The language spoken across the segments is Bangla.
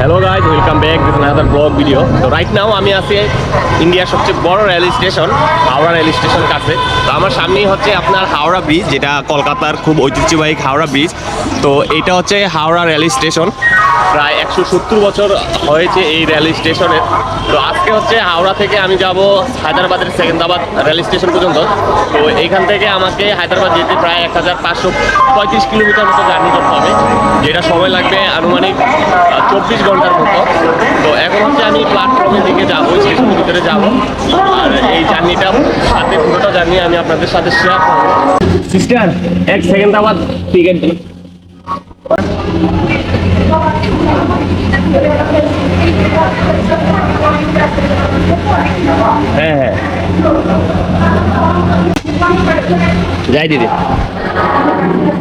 Hello guys welcome back this another blog video তো রাইট নাও আমি আছি ইন্ডিয়ার সবচেয়ে বড় rail station, Howrah rail station কাছে। তো আমার সামনেই হচ্ছে আপনার হাওড়া ব্রিজ যেটা কলকাতার খুব ঐতিহ্যবাহী হাওড়া ব্রিজ তো এটা হচ্ছে হাওড়া রেল স্টেশন। প্রায় একশো সত্তর বছর হয়েছে এই রেল স্টেশনের। তো আজকে হচ্ছে হাওড়া থেকে আমি যাব হায়দ্রাবাদের সেকেন্দ্রাবাদ রেল স্টেশন পর্যন্ত। তো এইখান থেকে আমাকে হায়দ্রাবাদ যেতে প্রায় এক হাজার পাঁচশো পঁয়ত্রিশ কিলোমিটার মতো জার্নি করতে হবে। যেটা সময় লাগবে আনুমানিক চব্বিশ ঘণ্টার মতো। তো এখন হচ্ছে আমি প্ল্যাটফর্মের দিকে যাব, স্টেশনের ভিতরে যাব। আর এই জার্নিটা, সাথে পুরোটা জার্নি আমি আপনাদের সাথে শেয়ার করব। সিস্টার এক সেকেন্দ্রাবাদ টিকিট দিন হ্যাঁ হ্যাঁ যাই দিদি।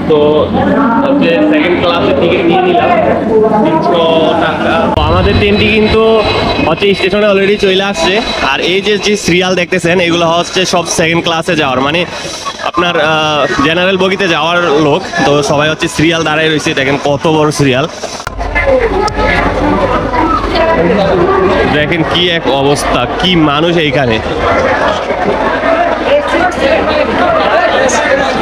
তো হচ্ছে সেকেন্ড ক্লাসের টিকিট নিয়ে নিলাম তিনশো টাকা। তো আমাদের ট্রেনটি কিন্তু হচ্ছে স্টেশনে অলরেডি চলে আসছে। আর এই যে যে সিরিয়াল দেখতেছেন এগুলো হচ্ছে সব সেকেন্ড ক্লাসে যাওয়ার। মানে আপনার জেনারেল বগিতে যাওয়ার লোক। তো সবাই হচ্ছে সিরিয়াল দাঁড়ায় রয়েছে। দেখেন কত বড় সিরিয়াল দেখেন কি এক অবস্থা কি মানুষ এইখানে।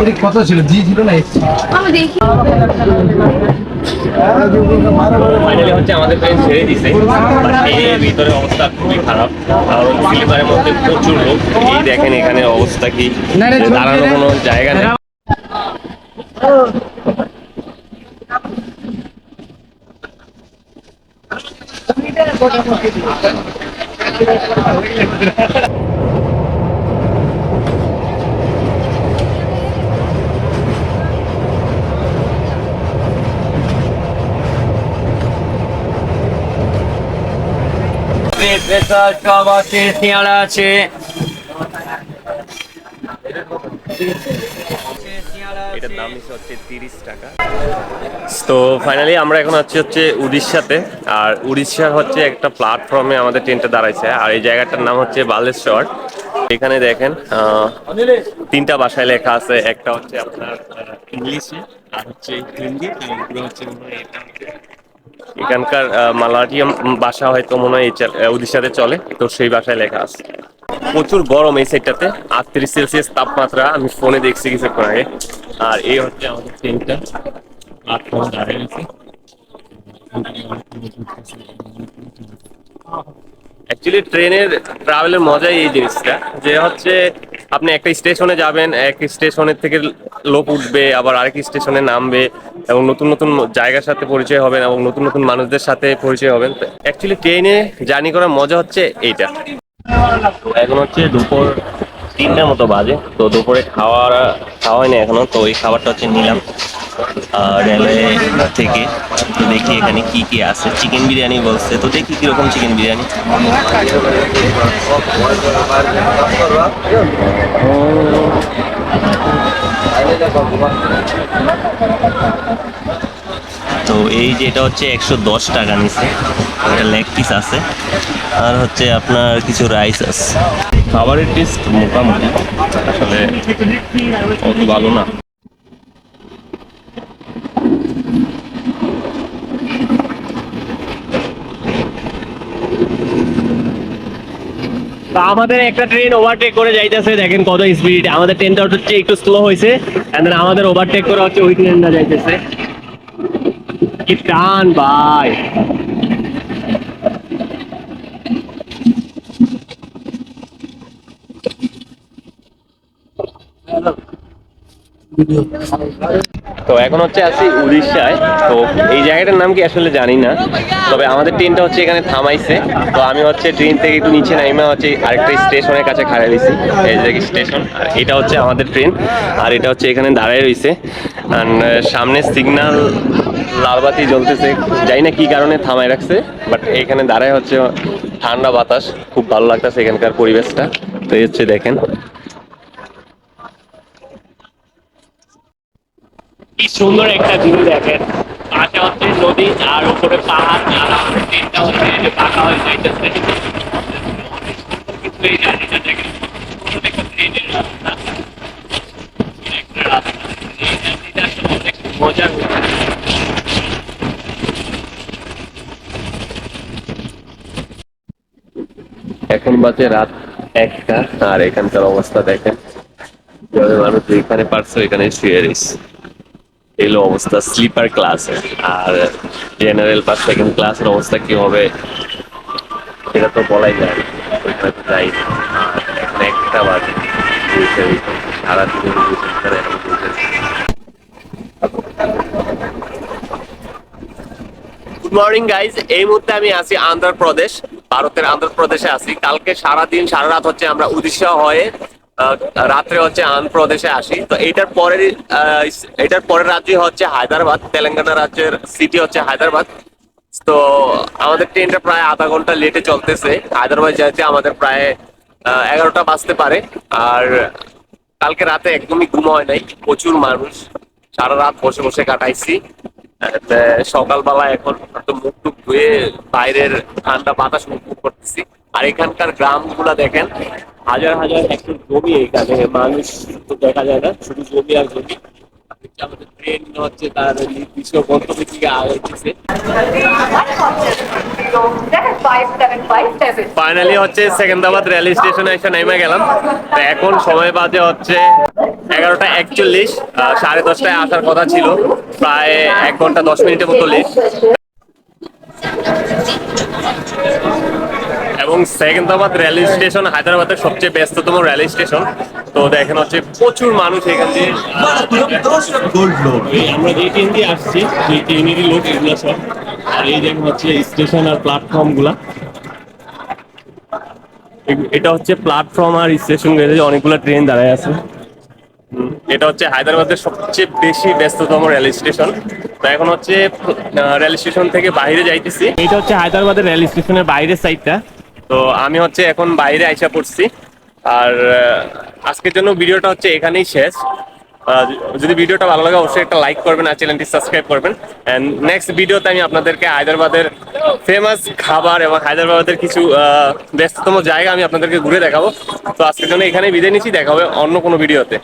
এটা কত ছিল? জি ছিল না এসছি। আমি দেখি। ফাইনালি হচ্ছে আমাদের ট্রেন ছেড়ে দিছে। ট্রেনের ভিতরে অবস্থা খুবই খারাপ। কারণ স্লিপারের মধ্যে প্রচুর লোক। এই দেখেন এখানে অবস্থা কি? না, না, দাঁড়ানোর কোনো জায়গা নেই। সব আছে শিয়ালা আছে এটার দাম হচ্ছে তিরিশ টাকা। তো ফাইনালি আমরা এখন আছি হচ্ছে উড়িষ্যাতে আর উড়িষ্যার হচ্ছে একটা প্ল্যাটফর্মে আমাদের ট্রেনটা দাঁড়াইছে আর এই জায়গাটার নাম হচ্ছে বালেশ্বর। এখানে দেখেন তিনটা ভাষায় লেখা আছে একটা হচ্ছে আপনার ইংলিশে আর হচ্ছে হিন্দি হচ্ছে এখানকার আহ, মালায়ালিয়াম ভাষা হয়তো মনে হয় উড়িষ্যাতে চলে তো সেই ভাষায় লেখা আছে। প্রচুর গরম এই সাইডটাতে আটত্রিশ সেলসিয়াস তাপমাত্রা আমি ফোনে দেখছি কিছুক্ষণ আগে। আর এই হচ্ছে আমাদের ট্রেনটা অ্যাকচুয়ালি ট্রেনের ট্রাভেলের মজাই এই জিনিসটা। যে হচ্ছে, আপনি একটা স্টেশনে যাবেন, এক স্টেশনের থেকে লোক উঠবে, আবার আরেক স্টেশনে নামবে, এবং নতুন নতুন জায়গার সাথে পরিচয় হবেন, এবং নতুন নতুন মানুষদের সাথে পরিচয় হবেন। অ্যাকচুয়ালি ট্রেনে জার্নি করার মজা হচ্ছে এইটা। এখন হচ্ছে দুপুর তিনটার মতো বাজে। তো দুপুরে খাওয়ার খাওয়া হয়নি এখনও। তো এই খাবারটা হচ্ছে নিলাম। রেলওয়ে থেকে তো দেখি এখানে কি কি আছে। চিকেন বিরিয়ানি বলছে। তো দেখি কীরকম চিকেন বিরিয়ানি। তো এই যে এটা হচ্ছে একশো দশ টাকা নিচ্ছে এটা লেগ পিস আছে। আর হচ্ছে আপনার কিছু রাইস আছে। খাবারের টেস্ট মোটামুটি আসলে অত ভালো না। আমাদের একটা ট্রেন ওভারটেক করে যাইতেছে দেখেন কত স্পিড আমাদের ট্রেনটা হচ্ছে একটু স্লো হয়েছে এন্ড দেন আমাদের ওভারটেক করে হচ্ছে ওই ট্রেনটা যাইতেছে। কি টান ভাই। তো এখন হচ্ছে আছি উড়িষ্যায়। তো এই জায়গাটার নাম কি আসলে জানি না। তবে আমাদের ট্রেনটা হচ্ছে এখানে থামাইছে। তো আমি হচ্ছে ট্রেন থেকে একটু নিচে নাইমা হচ্ছে আরেকটা স্টেশনের কাছে খাড়া দিয়েছি এই যে স্টেশন। আর এটা হচ্ছে আমাদের ট্রেন। আর এটা হচ্ছে এখানে দাঁড়ায় রয়েছে আর সামনে সিগন্যাল লালবাতি জ্বলতেছে। জানি না কি কারণে থামায় রাখছে। বাট এখানে দাঁড়ায় হচ্ছে ঠান্ডা বাতাস। খুব ভালো লাগতেছে এখানকার পরিবেশটা। তো এই হচ্ছে দেখেন। কি সুন্দর একটা ভিউ দেখেন। পাশে হচ্ছে নদী আর উপরে পাহাড় আর হচ্ছে পাকা হয়ে যাইতেছে এখন বাজে রাত একটা, আর এখানকার অবস্থা দেখেন। মানুষ যেখানে পারছে এখানে শুয়ে রয়েছে। এলো অবস্থা স্লিপার ক্লাস আর জেনারেল বা সেকেন্ড ক্লাসের অবস্থা কি হবে সেটা তো বলাই যায় একটা গুড মর্নিং গাইজ এই মুহূর্তে আমি আছি আন্ধ্রপ্রদেশ, ভারতের আন্ধ্রপ্রদেশে আছি। কালকে সারা দিন সারা রাত হচ্ছে আমরা উড়িষ্যা হয়ে রাত্রে হচ্ছে আন্ধ্রপ্রদেশে আসি। তো এইটার পরের এটার পরের রাজ্য হচ্ছে হায়দ্রাবাদ। তেলেঙ্গানা রাজ্যের সিটি হচ্ছে হায়দ্রাবাদ। তো আমাদের ট্রেনটা প্রায় আধা ঘণ্টা লেটে চলতেছে। হায়দ্রাবাদ যেতে আমাদের প্রায় এগারোটা বাজতে পারে। আর কালকে রাতে একদমই ঘুম হয় নাই। প্রচুর মানুষ। সারা রাত বসে বসে কাটাইছি। সকালবেলা এখন মুখ টুক ধুয়ে বাইরের ঠান্ডা বাতাস উপভোগ করতেছি। আর এখানকার গ্রামগুলা দেখেন, হাজার হাজার হেক্টর জমি এখানে, মানুষ তো দেখা যায় না, শুধু জমি আর জমি। আমাদের ট্রেন হচ্ছে তার নির্দিষ্ট গন্তব্যের দিকে আগাইতেছে। ফাইনালি হচ্ছে সেকেন্দ্রাবাদ রেল স্টেশনে এসে নেমে গেলাম। তো এখন সময় বাজে হচ্ছে এগারোটা একচল্লিশ সাড়ে দশটায় আসার কথা ছিল। প্রায় এক ঘণ্টা দশ মিনিটের মতো লেট। এবং সেকেন্দ্রাবাদ রেল স্টেশন হায়দ্রাবাদের সবচেয়ে ব্যস্ততম রেল স্টেশন। তো দেখেন হচ্ছে প্রচুর মানুষ এখান। দিয়ে আমরা যে ট্রেন দিয়ে আসছি, সেই ট্রেনেরই লোক এগুলো সব। আর এই দেখেন হচ্ছে স্টেশন আর প্ল্যাটফর্মগুলা। এটা হচ্ছে প্ল্যাটফর্ম আর স্টেশন অনেকগুলো ট্রেন দাঁড়ায় আছে। এটা হচ্ছে হায়দ্রাবাদের সবচেয়ে বেশি ব্যস্ততম রেল স্টেশন। তো এখন হচ্ছে রেল স্টেশন থেকে বাইরে যাইতেছি। এটা হচ্ছে হায়দ্রাবাদের রেল স্টেশনের বাইরের সাইডটা তো আমি হচ্ছে এখন বাইরে আইসা পড়ছি। আর আজকের জন্য ভিডিওটা হচ্ছে এখানেই শেষ। যদি ভিডিওটা ভালো লাগে অবশ্যই একটা লাইক করবেন আর চ্যানেলটি সাবস্ক্রাইব করবেন। এন্ড নেক্সট ভিডিওতে আমি আপনাদেরকে হায়দ্রাবাদের ফেমাস খাবার এবং হায়দ্রাবাদের কিছু ব্যস্ততম জায়গা আমি আপনাদেরকে ঘুরে দেখাবো। তো আজকের জন্য এখানেই বিদায় নিচ্ছি। দেখা হবে অন্য কোনো ভিডিওতে